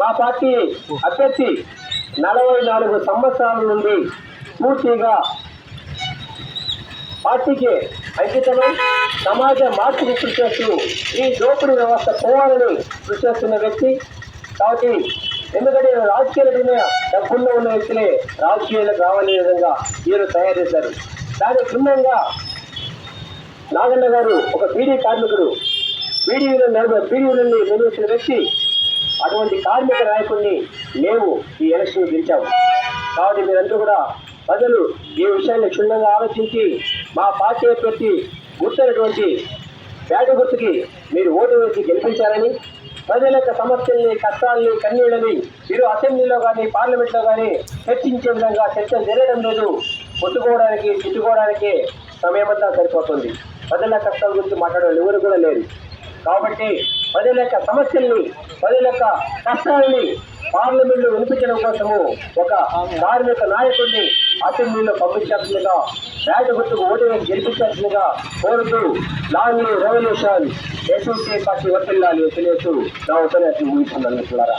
మా పార్టీ అభ్యర్థి నలభై నాలుగు సంవత్సరాల నుండి పూర్తిగా పార్టీకి అంకితమై సమాజ మార్పుకు కృషి చేస్తూ ఈ దోపిడీ వ్యవస్థ పోవాలని కృషి చేస్తున్న వ్యక్తి. కాబట్టి ఎందుకంటే రాజకీయ డబ్బుల్లో ఉన్న వ్యక్తులే రాజకీయాలకు రావాలనే విధంగా వీరు తయారు చేశారు. దాని భిన్నంగా నాగన్న గారు ఒక బీడీ కార్మికుడు. బీడీలో నలభై బీడీలని నిర్వహించిన వ్యక్తి అటువంటి కార్మిక నాయకుడిని మేము ఈ ఎలక్షన్ గెలిచాము. కాబట్టి మీరందరూ కూడా ప్రజలు ఈ విషయాన్ని క్షుణ్ణంగా ఆలోచించి మా పార్టీ అభ్యర్థి గుర్తైనటువంటి బ్యాటి గుర్తుకి మీరు ఓటు వేసి గెలిపించారని ప్రజల యొక్క సమస్యల్ని కష్టాల్ని కన్నీళ్ళని మీరు అసెంబ్లీలో కానీ పార్లమెంట్లో కానీ చర్చించే విధంగా చర్చ జరగడం లేదు. కొట్టుకోవడానికి తిట్టుకోవడానికి సమయమంతా సరిపోతుంది. ప్రజల కష్టాల గురించి మాట్లాడే ఎవరు కూడా లేరు. కాబట్టి ప్రజల యొక్క సమస్యల్ని ప్రజల యొక్క కష్టాలని పార్లమెంట్లో వినిపించడం కోసము ఒక కార్మిక నాయకుడిని అసెంబ్లీలో పంపించాల్సిందిగా రాజ గుర్తుకు ఓటు వేసి గెలిపించాల్సిందిగా కోరుతూ లాంగ్ రెవల్యూషన్ ఎస్యూసీ పార్టీ వర్తిల్లాలి తెలియచ్చు నా ఉపన్యాసం ముగిస్తున్నాను